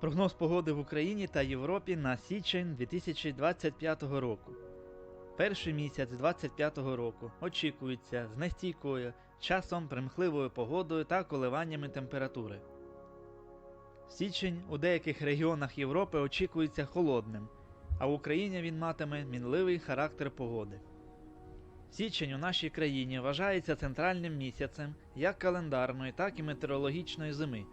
Прогноз погоди в Україні та Європі на січень 2025 року. Перший місяць 2025 року очікується з нестійкою, часом примхливою погодою та коливаннями температури. Січень у деяких регіонах Європи очікується холодним, а в Україні він матиме мінливий характер погоди. Січень у нашій країні вважається центральним місяцем як календарної, так і метеорологічної зими.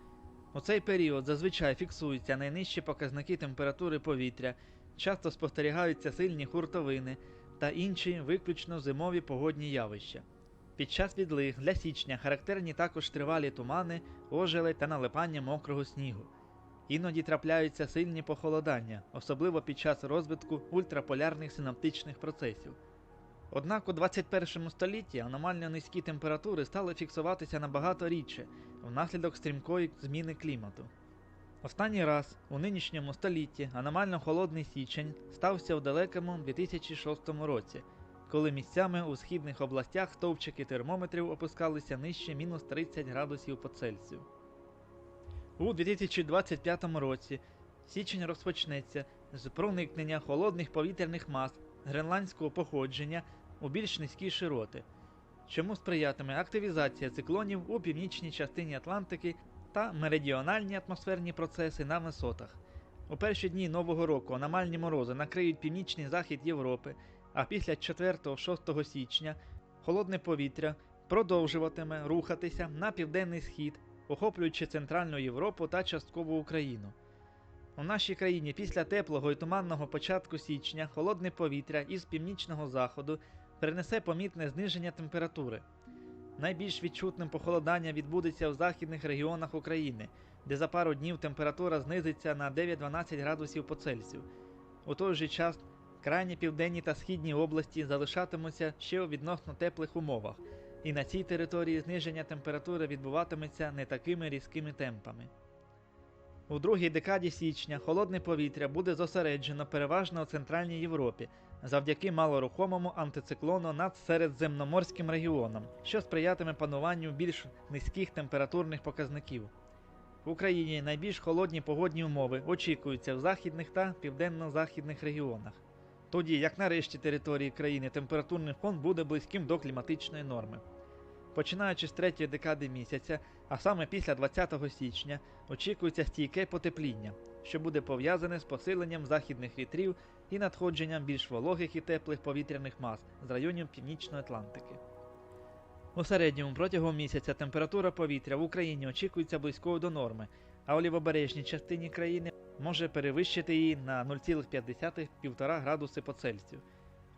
У цей період зазвичай фіксуються найнижчі показники температури повітря, часто спостерігаються сильні хуртовини та інші виключно зимові погодні явища. Під час відлиг для січня характерні також тривалі тумани, ожеледь та налипання мокрого снігу. Іноді трапляються сильні похолодання, особливо під час розвитку ультраполярних синаптичних процесів. Однак у 21 столітті аномально низькі температури стали фіксуватися набагато рідше внаслідок стрімкої зміни клімату. Останній раз у нинішньому столітті аномально холодний січень стався у далекому 2006 році, коли місцями у східних областях стовпчики термометрів опускалися нижче мінус 30 градусів по Цельсію. У 2025 році січень розпочнеться з проникнення холодних повітряних мас гренландського походження у більш низькі широти, чому сприятиме активізація циклонів у північній частині Атлантики та меридіональні атмосферні процеси на висотах. У перші дні Нового року аномальні морози накриють північний захід Європи, а після 4-6 січня холодне повітря продовжуватиме рухатися на південний схід, охоплюючи Центральну Європу та частково Україну. У нашій країні після теплого і туманного початку січня холодне повітря із північного заходу принесе помітне зниження температури. Найбільш відчутним похолодання відбудеться в західних регіонах України, де за пару днів температура знизиться на 9-12 градусів по Цельсію. У той же час крайні південні та східні області залишатимуться ще у відносно теплих умовах, і на цій території зниження температури відбуватиметься не такими різкими темпами. У другій декаді січня холодне повітря буде зосереджено переважно у Центральній Європі завдяки малорухомому антициклону над середземноморським регіоном, що сприятиме пануванню більш низьких температурних показників. В Україні найбільш холодні погодні умови очікуються в західних та південно-західних регіонах. Тоді, як на решті території країни, температурний фон буде близьким до кліматичної норми. Починаючи з третьої декади місяця, а саме після 20 січня, очікується стійке потепління, що буде пов'язане з посиленням західних вітрів і надходженням більш вологих і теплих повітряних мас з районів Північної Атлантики. У середньому протягом місяця температура повітря в Україні очікується близькою до норми, а у лівобережній частині країни може перевищити її на 0,5-1,5 градуси по Цельсію.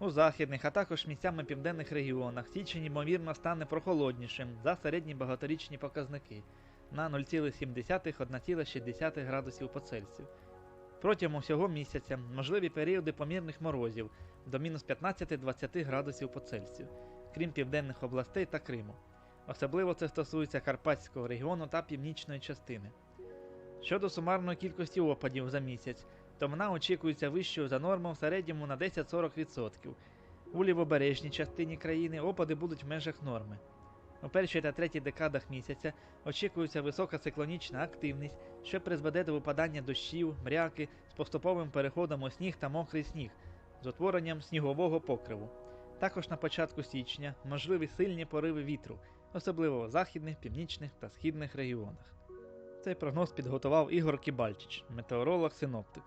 У західних, а також місцями південних регіонах січень ймовірно стане прохолоднішим за середні багаторічні показники на 0,7-1,6 градусів по Цельсію. Протягом всього місяця можливі періоди помірних морозів до мінус 15-20 градусів по Цельсію, крім південних областей та Криму. Особливо це стосується Карпатського регіону та північної частини. Щодо сумарної кількості опадів за місяць, то вона очікується вищою за норму в середньому на 10-40%. У лівобережній частині країни опади будуть в межах норми. У першій та третій декадах місяця очікується висока циклонічна активність, що призведе до випадання дощів, мряки з поступовим переходом у сніг та мокрий сніг з утворенням снігового покриву. Також на початку січня можливі сильні пориви вітру, особливо в західних, північних та східних регіонах. Цей прогноз підготував Ігор Кібальчич, метеоролог синоптик.